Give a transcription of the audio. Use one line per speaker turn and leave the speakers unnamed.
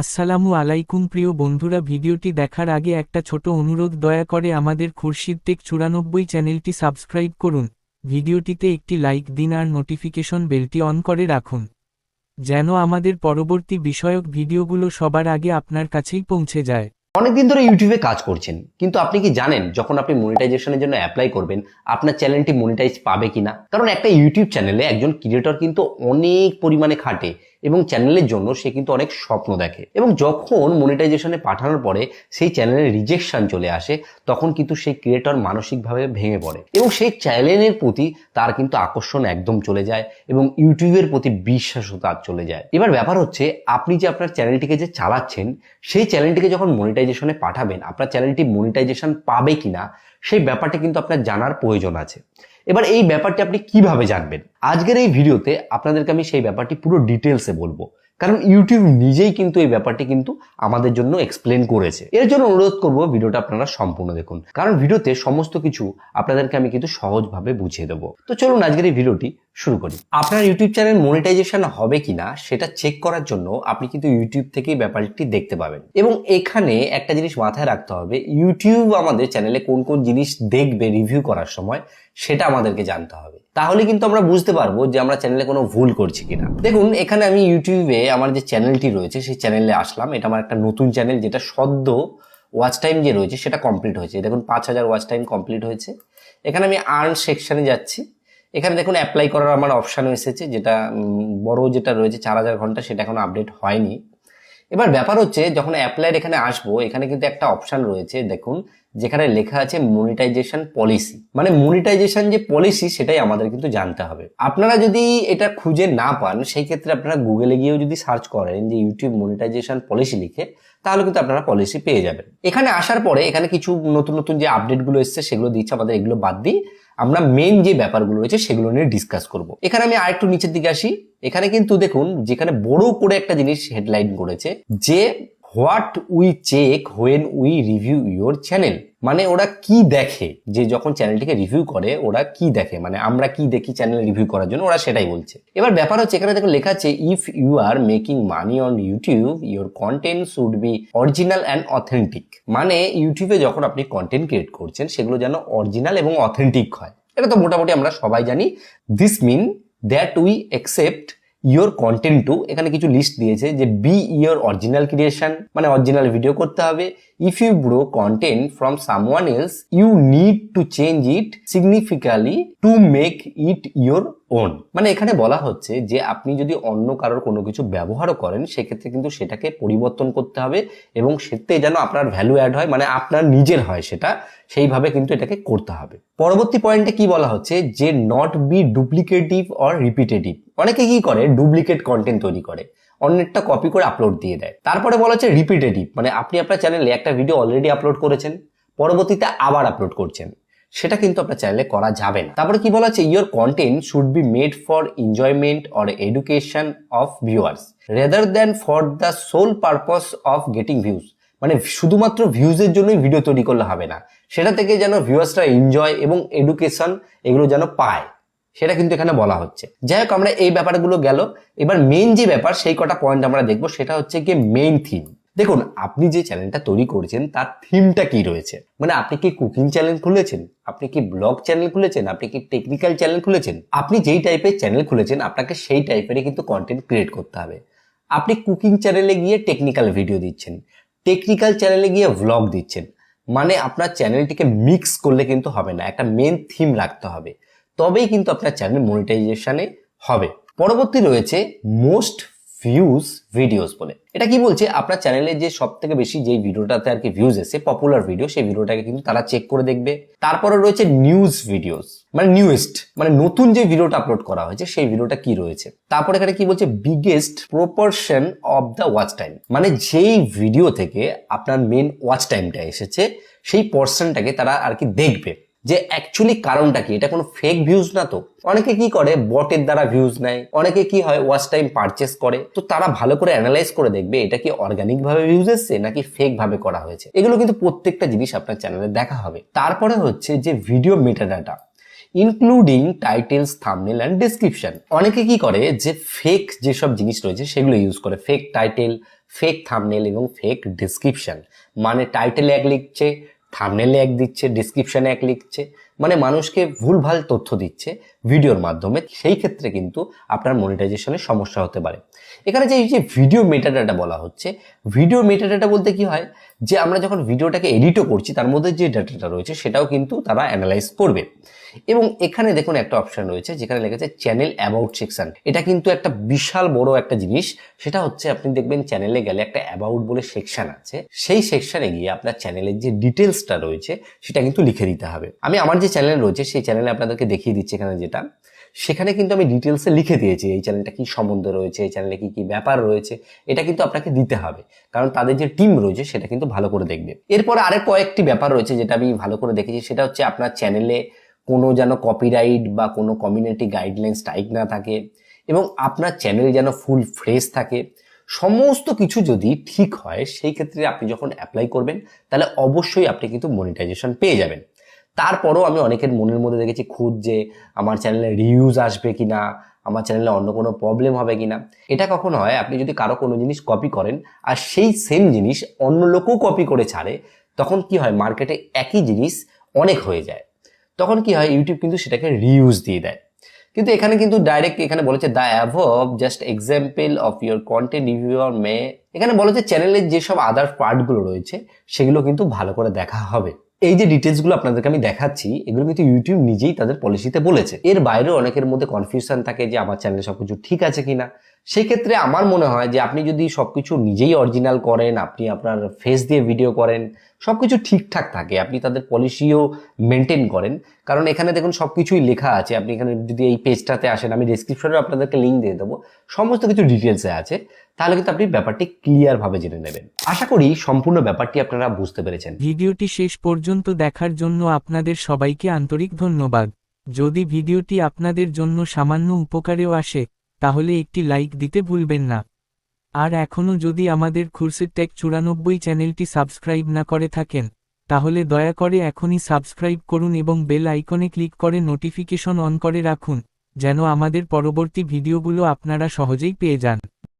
আসসালামু আলাইকুম প্রিয় বন্ধুরা, ভিডিওটি দেখার আগে একটা ছোট অনুরোধ, দয়া করে আমাদের খুরশিদ টেক চুরানব্বই চ্যানেলটি সাবস্ক্রাইব করুন। ভিডিওটিতে একটি লাইক দিন আর নোটিফিকেশন বেলটি অন করে রাখুন, যেন আমাদের পরবর্তী বিষয়ক ভিডিওগুলো সবার আগে আপনার কাছেই পৌঁছে যায়।
অনেকদিন ধরে ইউটিউবে কাজ করছেন, কিন্তু আপনি কি জানেন যখন আপনি মনিটাইজেশনের জন্য অ্যাপ্লাই করবেন, আপনার চ্যানেলটি মনিটাইজ পাবে কিনা? কারণ একটা ইউটিউব চ্যানেলে একজন ক্রিয়েটর কিন্তু অনেক পরিমাণে খাটে। এবং চ্যানেলের জন্য সে কিন্তু অনেক স্বপ্ন দেখে। এবং যখন মনিটাইজেশনে পাঠানোর পরে সেই চ্যানেলের রিজেকশন চলে আসে, তখন কিন্তু সেই ক্রিয়েটর মানসিকভাবে ভেঙে পড়ে। এবং সেই চ্যানেলের প্রতি তার কিন্তু আকর্ষণ একদম চলে যায় এবং ইউটিউবের প্রতি বিশ্বাসও তার চলে যায়। এবার ব্যাপার হচ্ছে, আপনি যে আপনার চ্যানেলটিকে যে চালাচ্ছেন, সেই চ্যানেলটিকে যখন মনিটাইজেশনে পাঠাবেন, আপনার চ্যানেলটি মনিটাইজেশন পাবে কিনা, সেই ব্যাপারটা কিন্তু আপনার জানার প্রয়োজন আছে। এবার এই ব্যাপারটি আপনি কীভাবে জানবেন? আজকের এই ভিডিওতে আপনাদেরকে আমি সেই ব্যাপারটি পুরো ডিটেলসে বলব। কারণ ইউটিউব নিজেই কিন্তু এই ব্যাপারটি কিন্তু আমাদের জন্য এক্সপ্লেন করেছে। এর জন্য অনুরোধ করব ভিডিওটা আপনারা সম্পূর্ণ দেখুন। কারণ ভিডিওতে সমস্ত কিছু আপনাদেরকে আমি কিন্তু সহজভাবে বুঝিয়ে দেবো। তো চলুন আজকের এই ভিডিওটি শুরু করি। আপনার ইউটিউব চ্যানেল মনিটাইজেশন হবে কিনা সেটা চেক করার জন্য আপনি কিন্তু ইউটিউব থেকেই ব্যাপারটি দেখতে পাবেন। এবং এখানে একটা জিনিস মাথায় রাখতে হবে ইউটিউব আমাদের চ্যানেলে কোন কোন জিনিস দেখবে রিভিউ করার সময় সেটা আমাদেরকে জানতে হবে। তাহলে কিন্তু আমরা বুঝতে পারব যে আমরা চ্যানেলে কোনো ভুল করছি কিনা। দেখুন, এখানে আমি ইউটিউবে আমার যে চ্যানেলটি রয়েছে, সেই চ্যানেলে আসলাম। এটা আমার একটা নতুন চ্যানেল যেটা সদ্য ওয়াচ টাইম যে রয়েছে সেটা কমপ্লিট হয়েছে। দেখুন, পাঁচ হাজার ওয়াচ টাইম কমপ্লিট হয়েছে। এখানে আমি আর্ন সেকশনে যাচ্ছি। এখানে দেখুন অ্যাপ্লাই করার আমার অপশান এসেছে, যেটা বড় যেটা রয়েছে, চার হাজার ঘণ্টা সেটা এখন আপডেট হয়নি। এবার ব্যাপার হচ্ছে, যখন অ্যাপ্লাইয়ের এখানে আসব, এখানে কিন্তু একটা অপশান রয়েছে, দেখুন, যেখানে লেখা আছে মনিটাইজেশন পলিসি মানে মনিটাইজেশন যে পলিসি সেটাই আমাদের কিন্তু জানতে হবে। আপনারা যদি এটা খুঁজে না পান, সেই ক্ষেত্রে আপনারা গুগলে গিয়েও যদি সার্চ করেন যে ইউটিউব মনিটাইজেশন পলিসি লিখে, তাহলে কিন্তু আপনারা পলিসি পেয়ে যাবেন। এখানে আসার পরে, এখানে কিছু নতুন নতুন যে আপডেটগুলো এসছে, সেগুলো দিচ্ছে, আমাদের এগুলো বাদ দিই। আমরা মেন যে ব্যাপারগুলো রয়েছে সেগুলো নিয়ে ডিসকাস করব। এখানে আমি আরেকটু নিচের দিকে আসি। এখানে কিন্তু দেখুন, যেখানে বড় করে একটা জিনিস হেডলাইন করেছে, যে what we check when we review your channel মানে ওরা কি দেখে? যে যখন চ্যানেলটিকে রিভিউ করে, ওরা কি দেখে? মানে আমরা কি দেখি চ্যানেল রিভিউ করার জন্য? ওরা সেটাই বলছে। এবার ব্যাপার হচ্ছে, এখানে দেখুন লেখা আছে if you are making money on YouTube your content should be original and authentic মানে ইউটিউবে যখন আপনি কন্টেন্ট ক্রিয়েট করছেন, সেগুলো যেন অরিজিনাল এবং অথেন্টিক হয়। এটা তো মোটামুটি আমরা সবাই জানি। This mean that we accept your content to এখানে কিছু লিস্ট দিয়েছে যে বি ইয়োর অরিজিনাল ক্রিয়েশন মানে অরিজিনাল ভিডিও করতে হবে। If you borrow content from someone else you need to change it significantly to make it your own মানে এখানে বলা হচ্ছে যে আপনি যদি অন্য কারোর কোনো কিছু ব্যবহারও করেন, সেক্ষেত্রে কিন্তু সেটাকে পরিবর্তন করতে হবে এবং সেতে যেন আপনার ভ্যালু অ্যাড হয় মানে আপনার নিজের হয় সেটা, সেইভাবে কিন্তু এটাকে করতে হবে। পরবর্তী পয়েন্টে কি বলা হচ্ছে যে not be duplicative or repetitive অনেকে কি করে? ডুপ্লিকেট কন্টেন্ট তৈরি করে। অন্যেরটা কপি করে আপলোড দিয়ে দেয়। তারপরে বলা হচ্ছে রিপিটেটিভ মানে আপনি আপনার চ্যানেলে একটা ভিডিও অলরেডি আপলোড করেছেন, পরবর্তীতে আবার আপলোড করছেন। সেটা কিন্তু আপনার চ্যানেলে করা যাবে না। তারপরে কি বলা হচ্ছে your content should be made for enjoyment or education of viewers rather than for the sole purpose of getting views মানে শুধুমাত্র ভিউজের জন্যই ভিডিও তৈরি করলে হবে না। সেটা থেকে যেন ভিউয়ার্সরা এনজয় এবং এডুকেশন এগুলো যেন পায়। সেটা কিন্তু এখানে বলা হচ্ছে। যাই হোক, আমরা এই ব্যাপারগুলো গেল। এবার মেন যে ব্যাপার, সেই কটা পয়েন্ট আমরা দেখব, সেটা হচ্ছে কি মেইন থিম দেখুন, আপনি যে চ্যানেলটা তৈরি করেছেন, তার থিমটা কি রয়েছে? মানে আপনি কি কুকিং চ্যানেল খুলেছেন? আপনি কি ব্লগ চ্যানেল খুলেছেন? আপনি কি টেকনিক্যাল চ্যানেল খুলেছেন? আপনি যেই টাইপের চ্যানেল খুলেছেন, আপনাকে সেই টাইপেরই কিন্তু কন্টেন্ট ক্রিয়েট করতে হবে। আপনি কুকিং চ্যানেলে গিয়ে টেকনিক্যাল ভিডিও দিচ্ছেন। টেকনিক্যাল চ্যানেলে গিয়ে ভ্লগ দিচ্ছেন। মানে আপনার চ্যানেলটিকে মিক্স করলে কিন্তু হবে না। একটা মেন থিম রাখতে হবে। তবেই কিন্তু আপনার চ্যানেল মনিটাইজেশনে হবে। পরবর্তী রয়েছে মোস্ট ভিউজ ভিডিওস বলে। এটা কি বলছে? আপনার চ্যানেলে যে সব থেকে বেশি যে ভিডিওটাতে আর কি ভিউজ এসে পপুলার ভিডিও সেই ভিডিওটাকে কিন্তু তারা চেক করে দেখবে। তারপরে রয়েছে নিউজ ভিডিওস মানে নিউয়েস্ট মানে নতুন যে ভিডিওটা আপলোড করা হয়েছে, সেই ভিডিওটা কি রয়েছে? তারপরে এখানে কি বলছে? Biggest proportion of the watch time মানে যেই ভিডিও থেকে আপনার মেন ওয়াচ টাইমটা এসেছে, সেই পোর্শনটাকে তারা আর কি দেখবে। যে অ্যাকচুয়ালি কারণটা কি? এটা কোনো ফেক ভিউজ না তো? অনেকে কি করে? বটের দ্বারা ভিউজ নেয়। অনেকে কি হয়? ওয়াচ টাইম পারচেস করে। তো তারা ভালো করে অ্যানালাইজ করে দেখবে, এটা কি অর্গানিক ভাবে ভিউজ এসছে নাকি ফেক ভাবে করা হয়েছে? এগুলো কিন্তু প্রত্যেকটা জিনিস আপনার চ্যানেলে দেখা হবে। তারপরে হচ্ছে যে video metadata including titles thumbnail and description অনেকে কি করে? যে ফেক যেসব জিনিস রয়েছে, সেগুলো ইউজ করে। ফেক টাইটেল ফেক থামনেল এবং ফেক ডিসক্রিপশন মানে টাইটেলে এক লিখছে থামনেলে এক দিচ্ছে ডিসক্রিপশানে এক লিখছে মানে মানুষকে ভুলভাল তথ্য দিচ্ছে। ভিডিওর মাধ্যমে, সেই ক্ষেত্রে কিন্তু আপনার মনিটাইজেশনের সমস্যা হতে পারে। এখানে যে এই যে ভিডিও মেটাডাটা বলা হচ্ছে ভিডিও মেটাডাটা বলতে কি হয়? যে আমরা যখন ভিডিওটাকে এডিটও করছি, তার মধ্যে যে ডাটাটা রয়েছে, সেটাও কিন্তু তারা অ্যানালাইজ করবে। এবং এখানে দেখুন একটা অপশন রয়েছে, যেখানে লেগেছে চ্যানেল অ্যাবাউট সেকশন এটা কিন্তু একটা বিশাল বড় একটা জিনিস। সেটা হচ্ছে আপনি দেখবেন চ্যানেলে গেলে একটা অ্যাবাউট বলে সেকশন আছে। সেই সেকশনে গিয়ে আপনার চ্যানেলের যে ডিটেলসটা রয়েছে, সেটা কিন্তু লিখে দিতে হবে। আমি আমার যে চ্যানেল রয়েছে, সেই চ্যানেলে আপনাদেরকে দেখিয়ে দিচ্ছি এখানে যেটা সেখানে কিন্তু আমি ডিটেলসে লিখে দিয়েছি, এই চ্যানেলটা কি সম্বন্ধে রয়েছে, এই চ্যানেলে কি কি ব্যাপার রয়েছে, এটা কিন্তু আপনাকে দিতে হবে। কারণ তাদের যে টিম রয়েছে, সেটা কিন্তু ভালো করে দেখবে। এরপরে আরেক কয়েকটি ব্যাপার রয়েছে যেটা আমি ভালো করে দেখেছি, সেটা হচ্ছে আপনার চ্যানেলে কোনো যেন কপিরাইট বা কোনো কমিউনিটি গাইডলাইন স্ট্রাইক না থাকে এবং আপনার চ্যানেল যেন ফুল ফ্রেশ থাকে। সমস্ত কিছু যদি ঠিক হয়, সেই ক্ষেত্রে আপনি যখন অ্যাপ্লাই করবেন, তাহলে অবশ্যই আপনি কিন্তু মনিটাইজেশন পেয়ে যাবেন। তারপরও আমি অনেকের মনের মধ্যে দেখেছি খুদ যে আমার চ্যানেলে রিউজ আসবে কিনা, আমার চ্যানেলে অন্য কোনো প্রবলেম হবে কিনা। এটা কখন হয়, আপনি যদি কারও কোনো জিনিস কপি করেন আর সেই সেম জিনিস অন্য লোকও কপি করে ছাড়ে, তখন কি হয় মার্কেটে একই জিনিস অনেক হয়ে যায়। তখন কি হয় ইউটিউব কিন্তু সেটাকে রিউজ দিয়ে দেয়। কিন্তু এখানে কিন্তু ডাইরেক্ট এখানে বলেছে the above just example of your content reviewer may এখানে বলেছে চ্যানেলের যেসব আদার পার্টগুলো রয়েছে, সেগুলো কিন্তু ভালো করে দেখা হবে। এই যে ডিটেলসগুলো আপনাদেরকে আমি দেখাচ্ছি, এগুলো কিন্তু ইউটিউব নিজেই তাদের পলিসিতে বলেছে। এর বাইরেও অনেকের মধ্যে কনফিউশন থাকে যে আমার চ্যানেলে সবকিছু ঠিক আছে কিনা। সেই ক্ষেত্রে আমার মনে হয় যে আপনি যদি সবকিছু নিজেই অরিজিনাল করেন, আপনি আপনার ফেস দিয়ে ভিডিও করেন, সবকিছু ঠিকঠাক থাকে, আপনি তাদের পলিসিও মেনটেন করেন। কারণ এখানে দেখুন সব কিছুই লেখা আছে। আপনি এখানে যদি এই পেজটাতে আসেন, আমি ডিসক্রিপশনে আপনাদেরকে লিঙ্ক দিয়ে দেবো। সমস্ত কিছু ডিটেলসে আছে। তাহলে কিন্তু আপনি ব্যাপারটি ক্লিয়ার ভাবে জেনে নেবেন। আশা করি সম্পূর্ণ ব্যাপারটি আপনারা বুঝতে পেরেছেন।
ভিডিওটি শেষ পর্যন্ত দেখার জন্য আপনাদের সবাইকে আন্তরিক ধন্যবাদ। যদি ভিডিওটি আপনাদের জন্য সামান্য উপকারেও আসে, তাহলে একটি লাইক দিতে ভুলবেন না। আর এখনও যদি আমাদের খুরসির টেক চুরানব্বই চ্যানেলটি সাবস্ক্রাইব না করে থাকেন, তাহলে দয়া করে এখনই সাবস্ক্রাইব করুন এবং বেল আইকনে ক্লিক করে নোটিফিকেশন অন করে রাখুন, যেন আমাদের পরবর্তী ভিডিওগুলো আপনারা সহজেই পেয়ে যান।